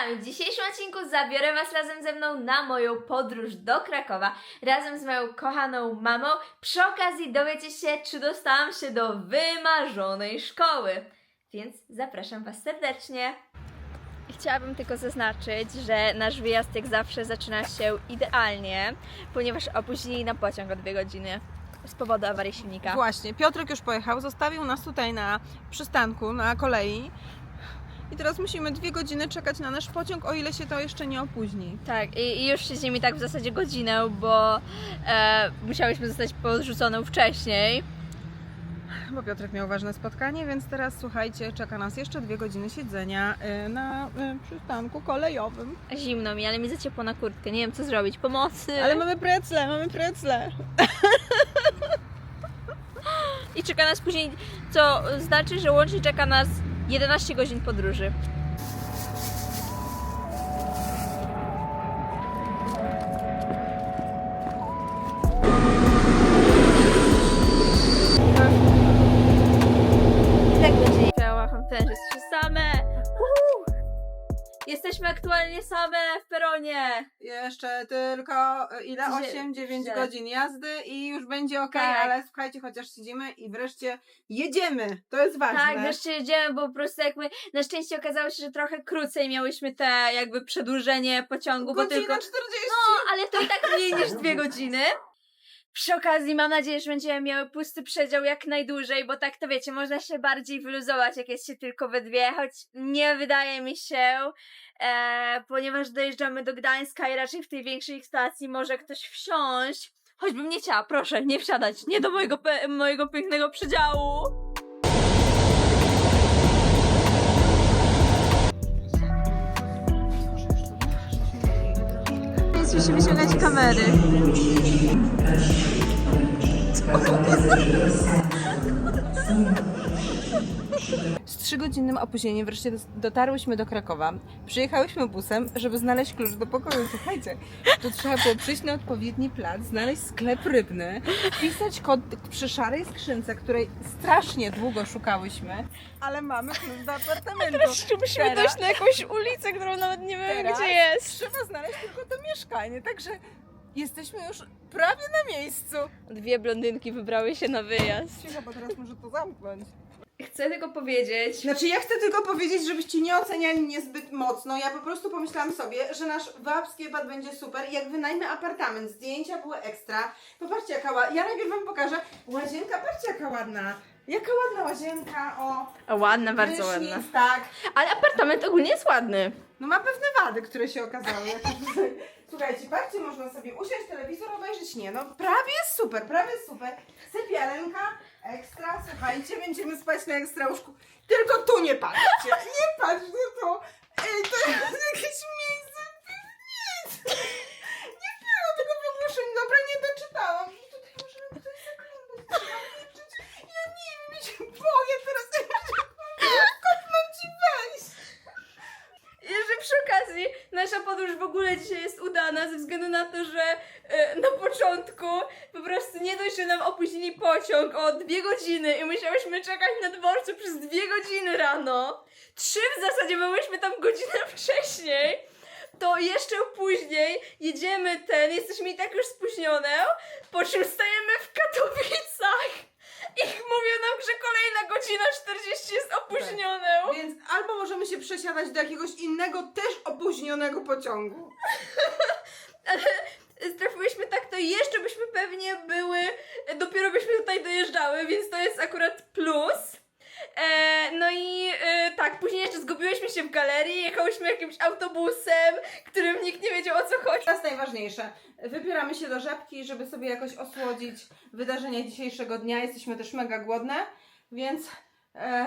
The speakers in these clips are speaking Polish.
Witam! W dzisiejszym odcinku zabiorę Was razem ze mną na moją podróż do Krakowa razem z moją kochaną mamą. Przy okazji dowiecie się, czy dostałam się do wymarzonej szkoły. Więc zapraszam Was serdecznie. Chciałabym tylko zaznaczyć, że nasz wyjazd jak zawsze zaczyna się idealnie, ponieważ opóźnili na pociąg o dwie godziny z powodu awarii silnika. Właśnie, Piotrek już pojechał, zostawił nas tutaj na przystanku, na kolei. I teraz musimy dwie godziny czekać na nasz pociąg, o ile się to jeszcze nie opóźni. Tak, i, i już się z nimi tak w zasadzie godzinę, bo e, musiałyśmy zostać podrzucone wcześniej. Bo Piotrek miał ważne spotkanie, więc teraz słuchajcie, czeka nas jeszcze dwie godziny siedzenia y, na y, przystanku kolejowym. Zimno mi, ale mi za ciepło na kurtkę, nie wiem co zrobić, pomocy. Ale mamy precle, mamy precle. I czeka nas później, co znaczy, że łącznie czeka nas 11 godzin podróży. Tak jesteśmy same. Jesteśmy aktualnie same peronie. Jeszcze tylko y, ile? Dzie- 8-9 dzie- godzin jazdy i już będzie ok, Tak. ale słuchajcie, chociaż siedzimy i wreszcie jedziemy. To jest ważne. Tak, wreszcie jedziemy, bo po prostu jakby na szczęście okazało się, że trochę krócej miałyśmy te jakby przedłużenie pociągu, bo Godzina tylko... 40. No, ale to i tak mniej niż dwie godziny. Przy okazji mam nadzieję, że będziemy miały pusty przedział jak najdłużej, bo tak to wiecie, można się bardziej wyluzować, jak jest się tylko we dwie, choć nie wydaje mi się, e, ponieważ dojeżdżamy do Gdańska i raczej w tej większej stacji może ktoś wsiąść. Choćbym nie chciała, proszę, nie wsiadać, nie do mojego, mojego pięknego przedziału. Musimy wyciągać kamery. Z trzygodzinnym opóźnieniem wreszcie dotarłyśmy do Krakowa. Przyjechałyśmy busem, żeby znaleźć klucz do pokoju. Słuchajcie, to trzeba było przyjść na odpowiedni plac, znaleźć sklep rybny, wpisać kod przy szarej skrzynce, której strasznie długo szukałyśmy, ale mamy klucz do apartamentu. musimy Teraz- dojść na jakąś ulicę, którą nawet nie wiemy, Teraz gdzie jest. Trzeba znaleźć tylko to mieszkanie, także jesteśmy już prawie na miejscu. Dwie blondynki wybrały się na wyjazd. Cicho, bo teraz może to zamknąć. Chcę tylko powiedzieć, Znaczy ja chcę tylko powiedzieć, żebyście nie oceniali mnie zbyt mocno. Ja po prostu pomyślałam sobie, że nasz wałbski wypad będzie super. Jak wynajmę apartament, zdjęcia były ekstra. Popatrzcie jaka ładna. Ja najpierw wam pokażę. Łazienka, patrzcie jaka ładna. Jaka ładna łazienka, o. A ładna, bardzo prysznic, ładna. Tak. Ale apartament ogólnie jest ładny. No ma pewne wady, które się okazały. jak już tutaj- Słuchajcie, patrzcie, można sobie usiąść, telewizor obejrzeć. Nie, no prawie super, prawie super. Sypialenka, ekstra, słuchajcie, będziemy spać na ekstra łóżku. Tylko tu nie patrzcie, nie patrzcie tu. Ej, to jest jakieś miejsce, to jest nic. Nie było tego wygłuszeń, dobra, nie doczytałam. I tutaj możemy ktoś zaglądać. Ja nie wiem, ja się boję teraz, kopnąć ci wejść. Jeszcze przy okazji, nasza podróż w ogóle dzisiaj jest udana ze względu na to, że e, na początku po prostu nie dość, że nam opóźnili pociąg o dwie godziny i musiałyśmy czekać na dworcu przez dwie godziny rano. Trzy w zasadzie, byłyśmy tam godzinę wcześniej. To jeszcze później jedziemy ten, jesteśmy i tak już spóźnione, po czym stajemy w Katowicach i mówią nam, że kolejna godzina 40 jest opóźnione. Więc albo możemy się przesiadać do jakiegoś innego, też opóźnionego pociągu. trafiłyśmy tak, to jeszcze byśmy pewnie były, dopiero byśmy tutaj dojeżdżały, więc to jest akurat plus. E, no i e, tak, później jeszcze zgubiłyśmy się w galerii, jechałyśmy jakimś autobusem, którym nikt nie wiedział o co chodzi. Teraz najważniejsze. Wybieramy się do żabki, żeby sobie jakoś osłodzić wydarzenia dzisiejszego dnia. Jesteśmy też mega głodne, więc. E,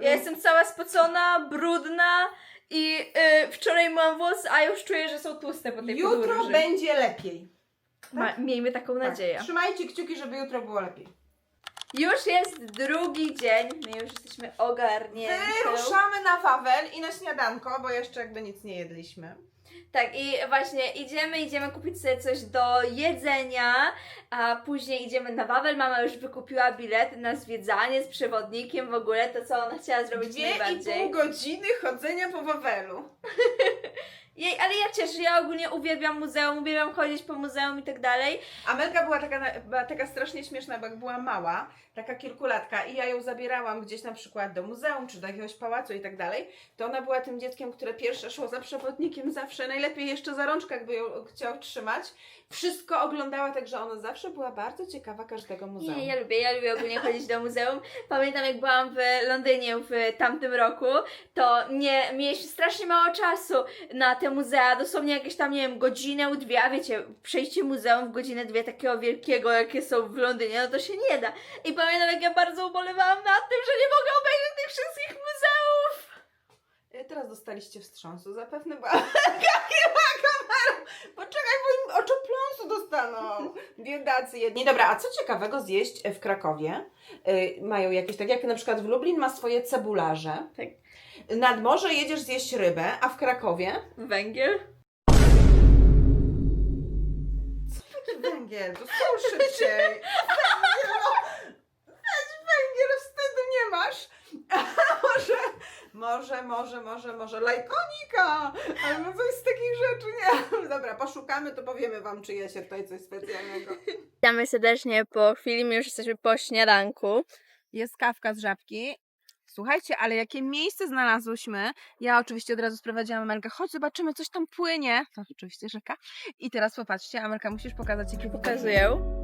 Ja jestem cała spocona, brudna i e, wczoraj myłam włosy, a już czuję, że są tłuste po tej Jutro podróży. będzie lepiej. Ma, miejmy taką Tak. nadzieję. Trzymajcie kciuki, żeby jutro było lepiej. Już jest drugi dzień, my już jesteśmy ogarnięte. Wyruszamy na Wawel i na śniadanko, bo jeszcze jakby nic nie jedliśmy. Tak, i właśnie idziemy, idziemy kupić sobie coś do jedzenia, a później idziemy na Wawel. Mama już wykupiła bilet na zwiedzanie z przewodnikiem w ogóle, to co ona chciała zrobić Dwie i najbardziej. pół godziny chodzenia po Wawelu. Jej, ale ja cieszę, ja ogólnie uwielbiam muzeum, uwielbiam chodzić po muzeum i tak dalej. Amelka była taka, była taka strasznie śmieszna, bo jak była mała, taka kilkulatka i ja ją zabierałam gdzieś na przykład do muzeum, czy do jakiegoś pałacu i tak dalej, to ona była tym dzieckiem, które pierwsze szło za przewodnikiem zawsze, najlepiej jeszcze za rączkę, jakby ją chciał trzymać. Wszystko oglądała, także ona zawsze była bardzo ciekawa każdego muzeum. Nie, ja lubię, ja lubię ogólnie chodzić do muzeum. Pamiętam jak byłam w Londynie w tamtym roku, to nie, mieliśmy strasznie mało czasu na te muzea, dosłownie jakieś tam, nie wiem, godzinę, dwie, a wiecie, przejście muzeum w godzinę, dwie takiego wielkiego, jakie są w Londynie, no to się nie da. I pamiętam jak ja bardzo ubolewałam nad tym, że nie mogę obejrzeć tych wszystkich muzeów. E, Teraz dostaliście wstrząsu, zapewne była chyba kamerą. Poczekaj, bo im oczopląsu dostaną. Biedacy jedni. Dobra, a co ciekawego zjeść w Krakowie? Y, mają jakieś, tak jak na przykład w Lublin ma swoje cebularze. Tak. Nad morze jedziesz zjeść rybę, a w Krakowie? Węgiel? Węgiel, to są szybciej. Węgiel, no. Węgiel, wstydu nie masz. A może, może, może, może, może lajkonika, albo coś z takich rzeczy, nie. Dobra, poszukamy, to powiemy Wam, czy je się tutaj coś specjalnego. Witamy serdecznie po chwili, my już jesteśmy po śniadanku. Jest kawka z żabki. Słuchajcie, ale jakie miejsce znalazłyśmy. Ja oczywiście od razu sprowadziłam Amelkę. Chodź, zobaczymy, coś tam płynie. To oczywiście rzeka. I teraz popatrzcie, Amelka, musisz pokazać, jakie Pokazuję.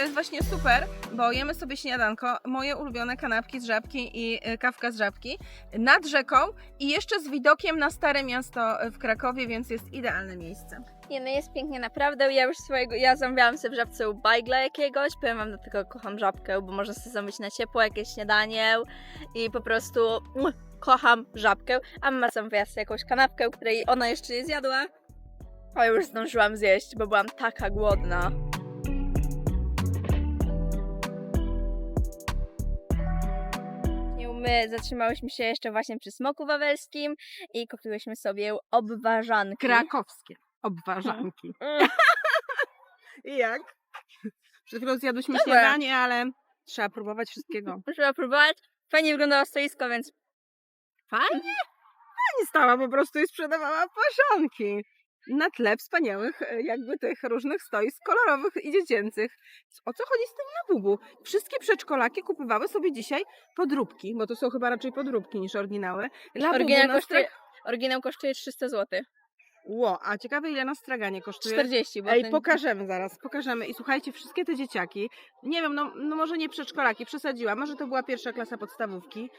To jest właśnie super, bo jemy sobie śniadanko, moje ulubione kanapki z żabki i y, kawka z żabki nad rzeką i jeszcze z widokiem na Stare Miasto y, w Krakowie, więc jest idealne miejsce. Nie, no jest pięknie naprawdę. Ja już swojego, ja zamówiłam sobie w żabce bajgla jakiegoś. Powiem wam, dlatego kocham żabkę, bo można sobie zamówić na ciepło jakieś śniadanie i po prostu kocham żabkę. A mama zamówiła sobie jakąś kanapkę, której ona jeszcze nie zjadła. A już zdążyłam zjeść, bo byłam taka głodna. My zatrzymałyśmy się jeszcze właśnie przy Smoku Wawelskim i kupiłyśmy sobie obwarzanki. Krakowskie obwarzanki. Mm. I jak? Przed chwilą zjadłyśmy Dobre. śniadanie, ale trzeba próbować wszystkiego. Trzeba próbować. Fajnie wyglądało stoisko, więc Fajnie? Pani stała po prostu i sprzedawała paszanki. Na tle wspaniałych, e, jakby tych różnych stoisk kolorowych i dziecięcych. O co chodzi z tym labubu? Wszystkie przedszkolaki kupowały sobie dzisiaj podróbki, bo to są chyba raczej podróbki niż oryginały. Labubu oryginał na kosztuje, oryginał kosztuje 300 zł. Ło, a ciekawe ile na straganie kosztuje. 40, bo Ej, ten... pokażemy zaraz, pokażemy. I słuchajcie, wszystkie te dzieciaki, nie wiem, no, no może nie przedszkolaki, przesadziłam, może to była pierwsza klasa podstawówki.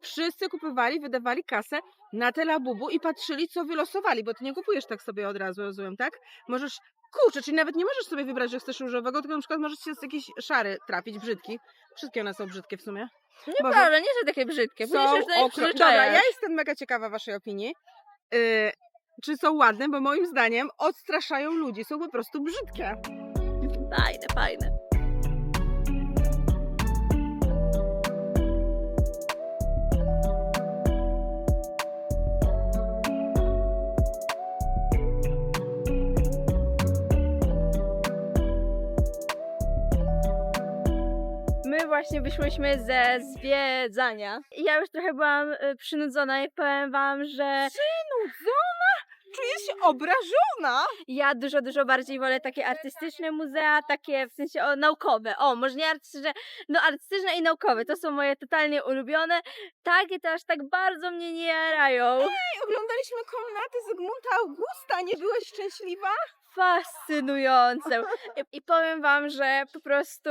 Wszyscy kupowali, wydawali kasę na te labubu i patrzyli, co wylosowali, bo ty nie kupujesz tak sobie od razu, rozumiem, tak? Możesz, kurczę, czyli nawet nie możesz sobie wybrać, że chcesz różowego, tylko na przykład możesz się z jakiś szary trafić, brzydki. Wszystkie one są brzydkie w sumie. Nieprawda, nie są takie brzydkie. Są Później się już do nich okro... Dobra, ja jestem mega ciekawa waszej opinii. Yy, czy są ładne, bo moim zdaniem odstraszają ludzi, są po prostu brzydkie. Fajne, fajne. Właśnie wyszłyśmy ze zwiedzania. I ja już trochę byłam y, przynudzona i powiem wam, że Nudzona? Czuję się obrażona. Ja dużo, dużo bardziej wolę takie artystyczne muzea, takie w sensie o, naukowe. O, może nie artystyczne, no artystyczne i naukowe, to są moje totalnie ulubione. Takie to aż tak bardzo mnie nie jarają. Ej, oglądaliśmy komnaty Zygmunta Augusta, nie byłeś szczęśliwa? Fascynujące. I, I powiem wam, że po prostu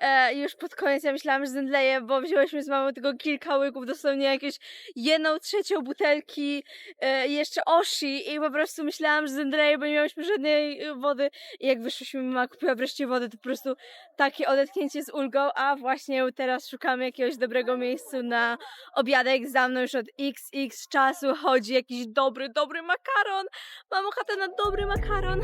e, już pod koniec ja myślałam, że zemdleję, bo wzięłyśmy z mamą tylko kilka łyków, dosłownie jakieś jedną trzecią butelki, e, jeszcze oshi i po prostu myślałam, że zemdleję, bo nie miałyśmy żadnej e, wody. I jak wyszłyśmy, mama kupiła wreszcie wodę, to po prostu takie odetchnięcie z ulgą, a właśnie teraz szukamy jakiegoś dobrego miejsca na obiadek. Za mną już od xx czasu chodzi jakiś dobry, dobry makaron. Mam ochotę na dobry makaron.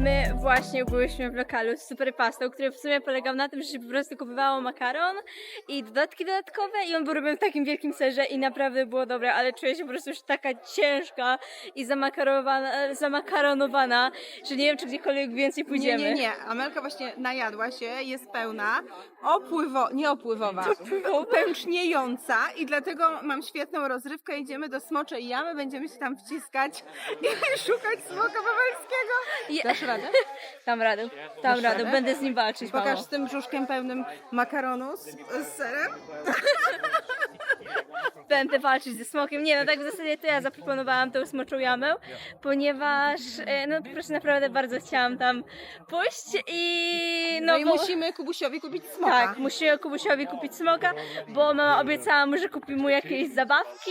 My właśnie byłyśmy w lokalu z Superpastą, który w sumie polegał na tym, że się po prostu kupowało makaron i dodatki dodatkowe i on był robiony w takim wielkim serze i naprawdę było dobre, ale czuję się po prostu już taka ciężka i zamakarowana, zamakaronowana, że nie wiem, czy gdziekolwiek więcej pójdziemy. Nie, nie, nie. Amelka właśnie najadła się, jest pełna, opływo, nie opływowa, pęczniejąca i dlatego mam świetną rozrywkę. Idziemy do Smoczej Jamy, będziemy się tam wciskać i szukać smoka wawelskiego. Je- radę? Tam radę, tam Dasz radę, będę z nim walczyć, Pokaż z tym brzuszkiem pełnym makaronu z, z serem. Będę walczyć ze smokiem. Nie, no tak w zasadzie to ja zaproponowałam tą smoczą jamę, ponieważ e, no po prostu naprawdę bardzo chciałam tam pójść i No, no, i bo... musimy Kubusiowi kupić smoka. Tak, musimy Kubusiowi kupić smoka, bo mama obiecała mu, że kupi mu jakieś zabawki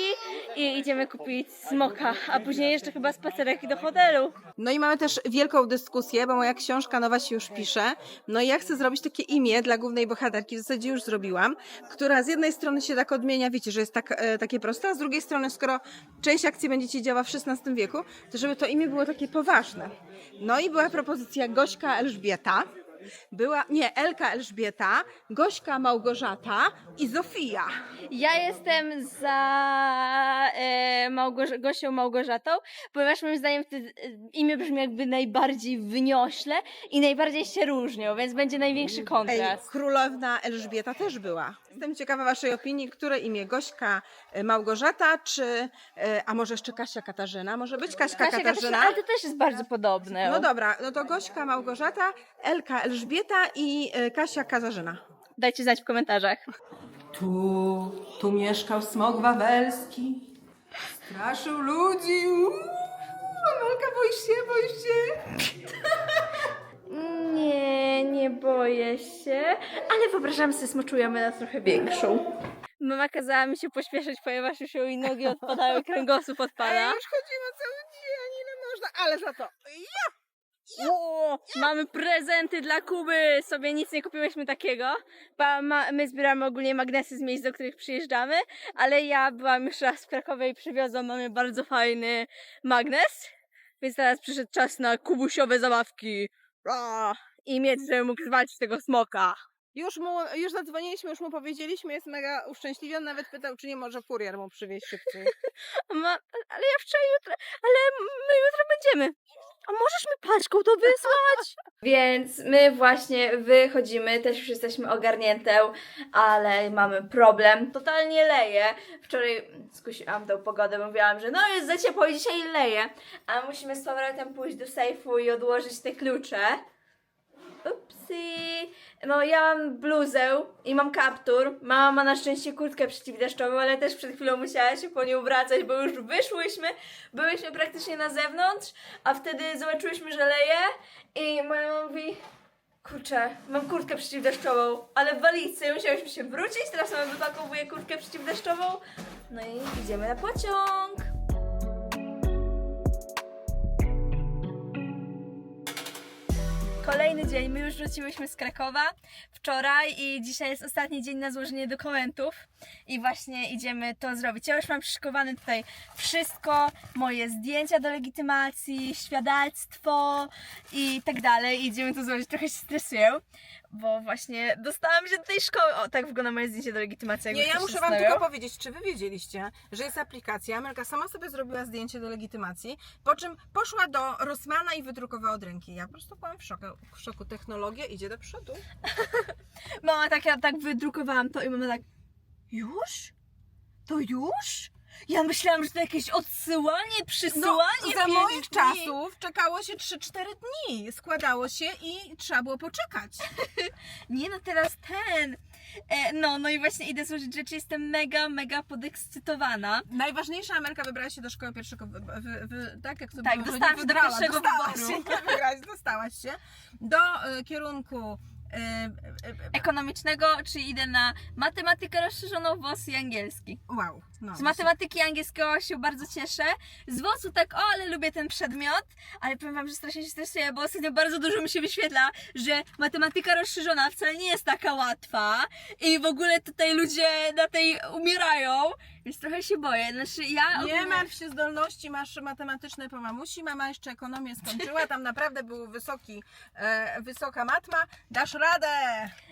i idziemy kupić smoka, a później jeszcze chyba spacerek do hotelu. No i mamy też wielką dyskusję, bo moja książka nowa się już pisze. No i ja chcę zrobić takie imię dla głównej bohaterki, w zasadzie już zrobiłam, która z jednej strony się tak odmienia, wiecie, że jest tak, e, takie proste, a z drugiej strony, skoro część akcji będzie ci działa w XVI wieku, to żeby to imię było takie poważne. No i była propozycja Gośka Elżbieta, była, nie, Elka Elżbieta, Gośka Małgorzata i Zofia. Ja jestem za e, Małgorz- Gosią Małgorzatą, ponieważ moim zdaniem wtedy e, imię brzmi jakby najbardziej wyniośle i najbardziej się różnią, więc będzie największy Ej, kontrast. królowna Elżbieta też była. Jestem ciekawa waszej opinii, które imię Gośka e, Małgorzata, czy e, a może jeszcze Kasia Katarzyna? Może być Kaśka Kasia Katarzyna? Katarzyna, ale to też jest bardzo podobne. No dobra, no to Gośka Małgorzata, Elka Elżbieta i e, Kasia Katarzyna. Dajcie znać w komentarzach. Tu, tu mieszkał smog wawelski. Straszył ludzi. Amelka, boisz się, boisz się? Nie, nie boję się, ale wyobrażam sobie smoczujemy na trochę większą. Mama kazała mi się pośpieszyć, ponieważ już jej nogi odpadały, kręgosłup A odpada. ja już chodzimy cały dzień, ile można, ale za to. O, mamy prezenty dla Kuby! Sobie nic nie kupiłyśmy takiego. Ba, ma, my zbieramy ogólnie magnesy z miejsc, do których przyjeżdżamy, ale ja byłam już raz w Krakowie i przywiozłam mamy bardzo fajny magnes. Więc teraz przyszedł czas na kubusiowe zabawki. Ra! I mieć, żeby mógł zwalczyć tego smoka. Już mu, już zadzwoniliśmy, już mu powiedzieliśmy, jest mega uszczęśliwiony, nawet pytał, czy nie może kurier mu przywieźć szybciej. Ma, ale ja wczoraj jutro, ale my jutro będziemy. A możesz mi paczką to wysłać? Więc my właśnie wychodzimy, też już jesteśmy ogarnięte, ale mamy problem. Totalnie leje. Wczoraj skusiłam tą pogodę, mówiłam, że no jest za ciepło i dzisiaj leje. A musimy z powrotem pójść do sejfu i odłożyć te klucze. Upsi. No ja mam bluzę i mam kaptur. Mama ma na szczęście kurtkę przeciwdeszczową, ale też przed chwilą musiała się po nią wracać, bo już wyszłyśmy, byłyśmy praktycznie na zewnątrz, a wtedy zobaczyłyśmy, że leje i mama mówi kurczę, mam kurtkę przeciwdeszczową, ale w walizce musiałyśmy się wrócić, teraz mama wypakowuje kurtkę przeciwdeszczową, no i idziemy na pociąg. Kolejny dzień, my już wróciłyśmy z Krakowa wczoraj i dzisiaj jest ostatni dzień na złożenie dokumentów i właśnie idziemy to zrobić. Ja już mam przyszykowane tutaj wszystko, moje zdjęcia do legitymacji, świadectwo i tak dalej. Idziemy to złożyć, trochę się stresuję, bo właśnie dostałam się do tej szkoły. O, tak wygląda moje zdjęcie do legitymacji. Nie, ja muszę Wam tylko powiedzieć, czy Wy wiedzieliście, że jest aplikacja. Amelka sama sobie zrobiła zdjęcie do legitymacji, po czym poszła do Rossmana i wydrukowała od ręki. Ja po prostu byłam w szoku. W szoku. Technologia idzie do przodu. Mama tak, ja tak wydrukowałam to i mama tak, już? To już? Ja myślałam, że to jakieś odsyłanie, przysyłanie. No, za pięć moich dni. czasów czekało się 3-4 dni. Składało się i trzeba było poczekać. Nie no, teraz ten. E, no, no i właśnie idę złożyć rzeczy, jestem mega, mega podekscytowana. Najważniejsza Amelka wybrała się do szkoły pierwszego, wy, wy, wy, tak jak to Tak, było, dostałam nie do pierwszego dostałaś wyboru. Się, nie dostałaś się do y, kierunku y, y, y, Ekonomicznego, czyli idę na matematykę rozszerzoną, WOS i angielski. Wow. No, Z matematyki angielskiego się bardzo cieszę. Z WOS-u tak, o, ale lubię ten przedmiot, ale powiem wam, że strasznie się stresuję, bo ostatnio bardzo dużo mi się wyświetla, że matematyka rozszerzona wcale nie jest taka łatwa i w ogóle tutaj ludzie na tej umierają, więc trochę się boję. Znaczy ja Nie ogólnie- martw się zdolności, masz matematyczne po mamusi, mama jeszcze ekonomię skończyła, tam naprawdę był wysoki, e, wysoka matma, dasz radę!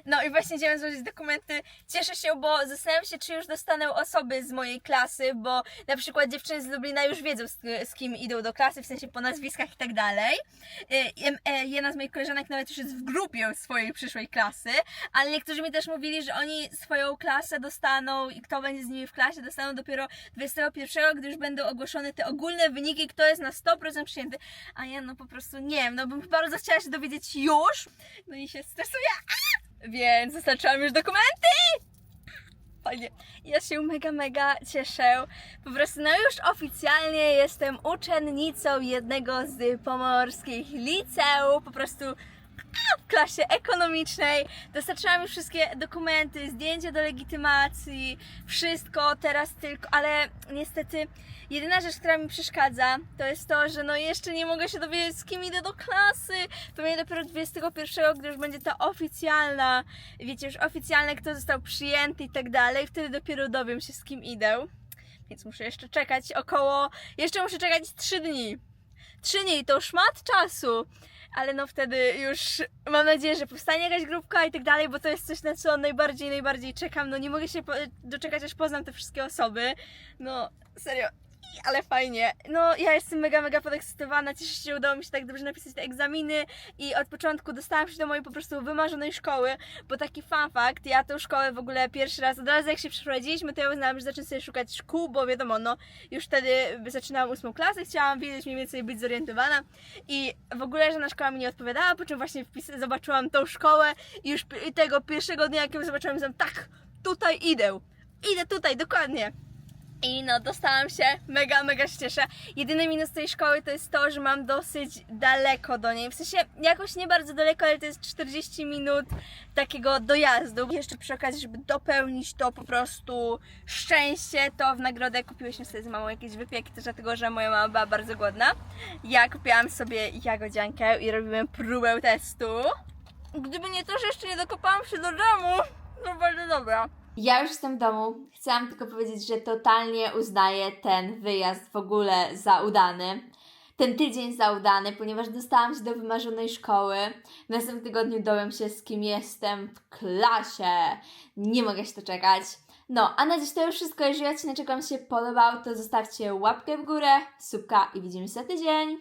No i właśnie idziemy złożyć dokumenty. Cieszę się, bo zastanawiam się, czy już dostanę osoby z mojej klasy, bo na przykład dziewczyny z Lublina już wiedzą, z, z kim idą do klasy, w sensie po nazwiskach i tak dalej. Y, e, Jedna z moich koleżanek nawet już jest w grupie swojej przyszłej klasy, ale niektórzy mi też mówili, że oni swoją klasę dostaną i kto będzie z nimi w klasie, dostaną dopiero 21, gdy już będą ogłoszone te ogólne wyniki, kto jest na 100% przyjęty. A ja no po prostu nie wiem, no bym bardzo chciała się dowiedzieć już, no i się stresuję. Więc dostarczyłam już dokumenty! Fajnie. Ja się mega, mega cieszę. Po prostu, no już oficjalnie jestem uczennicą jednego z pomorskich liceów. Po prostu klasie ekonomicznej. Dostarczyłam już wszystkie dokumenty, zdjęcia do legitymacji, wszystko teraz tylko, ale niestety jedyna rzecz, która mi przeszkadza, to jest to, że no jeszcze nie mogę się dowiedzieć z kim idę do klasy. Pewnie dopiero 21, gdy już będzie ta oficjalna, wiecie, już oficjalne, kto został przyjęty i tak dalej, wtedy dopiero dowiem się z kim idę. Więc muszę jeszcze czekać około, jeszcze muszę czekać 3 dni. 3 dni to szmat czasu. Ale no wtedy już mam nadzieję, że powstanie jakaś grupka i tak dalej, bo to jest coś, na co najbardziej, najbardziej czekam. No nie mogę się doczekać, aż poznam te wszystkie osoby. No, serio. Ale fajnie. No, ja jestem mega, mega podekscytowana. Cieszę się, że udało mi się tak dobrze napisać te egzaminy i od początku dostałam się do mojej po prostu wymarzonej szkoły, bo taki fun fact, ja tą szkołę w ogóle pierwszy raz, od razu jak się przeprowadziliśmy, to ja uznałam, że zacznę sobie szukać szkół, bo wiadomo, no, już wtedy zaczynałam ósmą klasę, chciałam wiedzieć mniej więcej, być zorientowana i w ogóle żadna szkoła mi nie odpowiadała, po czym właśnie zobaczyłam tą szkołę i już tego pierwszego dnia, jak ją zobaczyłam, myślałam, tak, tutaj idę, idę tutaj, dokładnie. I no, dostałam się, mega, mega się cieszę. Jedyny minus tej szkoły to jest to, że mam dosyć daleko do niej. W sensie jakoś nie bardzo daleko, ale to jest 40 minut takiego dojazdu. Jeszcze przy okazji, żeby dopełnić to po prostu szczęście, to w nagrodę kupiłyśmy sobie z mamą jakieś wypieki, też dlatego, że moja mama była bardzo głodna. Ja kupiłam sobie jagodziankę i robiłem próbę testu. Gdyby nie to, że jeszcze nie dokopałam się do domu, to bardzo dobra. Ja już jestem w domu. Chciałam tylko powiedzieć, że totalnie uznaję ten wyjazd w ogóle za udany. Ten tydzień za udany, ponieważ dostałam się do wymarzonej szkoły. W następnym tygodniu dowiem się, z kim jestem w klasie. Nie mogę się doczekać. No, a na dziś to już wszystko. Jeżeli odcinek Wam się podobał, to zostawcie łapkę w górę, subka i widzimy się za tydzień.